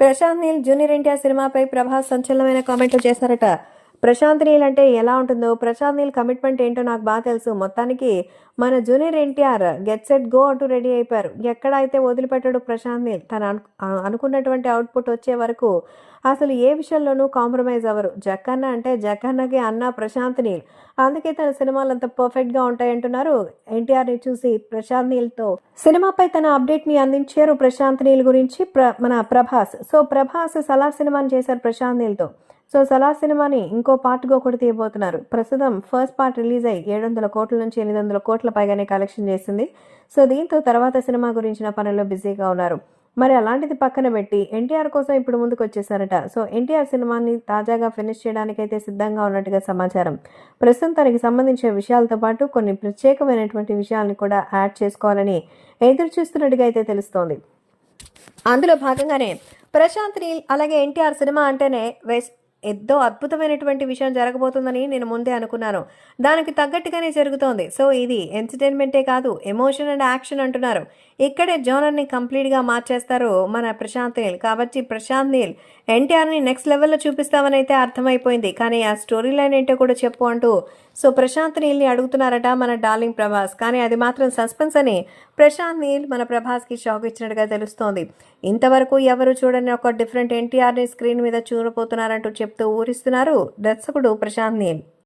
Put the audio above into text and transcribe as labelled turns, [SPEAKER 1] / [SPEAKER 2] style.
[SPEAKER 1] Prashanth Neel junior NTR సినిమాపై ప్రభాస్ సంచలనమైన కామెంట్లు చేశారట. ప్రశాంత్ నీల్ అంటే ఎలా ఉంటుందో ప్రశాంత్ నీల్ కమిట్మెంట్ ఏంటో నాకు బాగా తెలుసు. మొత్తానికి మన junior NTR get set go అంటూ రెడీ అయిపోయారు. ఎక్కడ అయితే వదిలిపెట్టాడు ప్రశాంత్ నీల్ తను అనుకున్నటువంటి అవుట్పుట్ వచ్చే వరకు అసలు ఏ విషయంలోనూ కాంప్రమైజ్ అవ్వరు. జక్కన్న అంటే జక్కన్నకి అన్న ప్రశాంత్ నీల్. అందుకే తన సినిమాలు అంత పర్ఫెక్ట్గా ఉంటాయంటున్నారు ఎన్టీఆర్ని చూసి ప్రశాంత్ నీల్తో సినిమాపై తన అప్డేట్ని అందించారు ప్రశాంత్ నీల్ గురించి ప్ర- మన ప్రభాస్. సో ప్రభాస్ సలార్ సినిమాని చేశారు ప్రశాంత్ నీల్తో. సో సలార్ సినిమాని ఇంకో పార్ట్గా కూడా తీయబోతున్నారు. ప్రస్తుతం ఫస్ట్ పార్ట్ రిలీజ్ అయ్యి ఏడు వందల కోట్ల నుంచి ఎనిమిది వందల కోట్ల పైగానే కలెక్షన్ చేసింది. సో దీంతో తర్వాత సినిమా గురించిన పనుల్లో బిజీగా ఉన్నారు. మరి అలాంటిది పక్కన పెట్టి ఎన్టీఆర్ కోసం ఇప్పుడు ముందుకు వచ్చేసారట సో ఎన్టీఆర్ సినిమాని తాజాగా ఫినిష్ చేయడానికైతే సిద్ధంగా ఉన్నట్టుగా సమాచారం. ప్రస్తుతం తనకి సంబంధించిన విషయాలతో పాటు కొన్ని ప్రత్యేకమైనటువంటి విషయాల్ని కూడా యాడ్ చేసుకోవాలని ఎదురు చూస్తున్నట్టుగా అయితే తెలుస్తోంది. అందులో భాగంగానే ప్రశాంత్ నీల్ అలాగే ఎన్టీఆర్ సినిమా అంటేనే వెస్ట్ ఎంతో అద్భుతమైనటువంటి విషయం జరగబోతుందని నేను ముందే అనుకున్నాను. దానికి తగ్గట్టుగానే జరుగుతోంది. సో ఇది ఎంటర్టైన్మెంటే కాదు ఎమోషన్ అండ్ యాక్షన్ అంటున్నారు. ఇక్కడే జోనర్ని కంప్లీట్గా మార్చేస్తారు మన ప్రశాంత్ నీల్. కాబట్టి ప్రశాంత్ నీల్ ఎన్టీఆర్ని నెక్స్ట్ లెవెల్లో చూపిస్తామని అయితే అర్థమైపోయింది. కానీ ఆ స్టోరీ లైన్ ఏంటో కూడా చెప్పు అంటూ సో ప్రశాంత్ నీల్ని అడుగుతున్నారట మన డార్లింగ్ ప్రభాస్. కానీ అది మాత్రం సస్పెన్స్ అని ప్రశాంత్ నీల్ మన ప్రభాస్కి షాక్ ఇచ్చినట్టుగా తెలుస్తోంది. ఇంతవరకు ఎవరు చూడని ఒక డిఫరెంట్ ఎన్టీఆర్ని స్క్రీన్ మీద చూడబోతున్నారంటూ చెప్తూ ఊరిస్తున్నారు దర్శకుడు ప్రశాంత్ నీల్.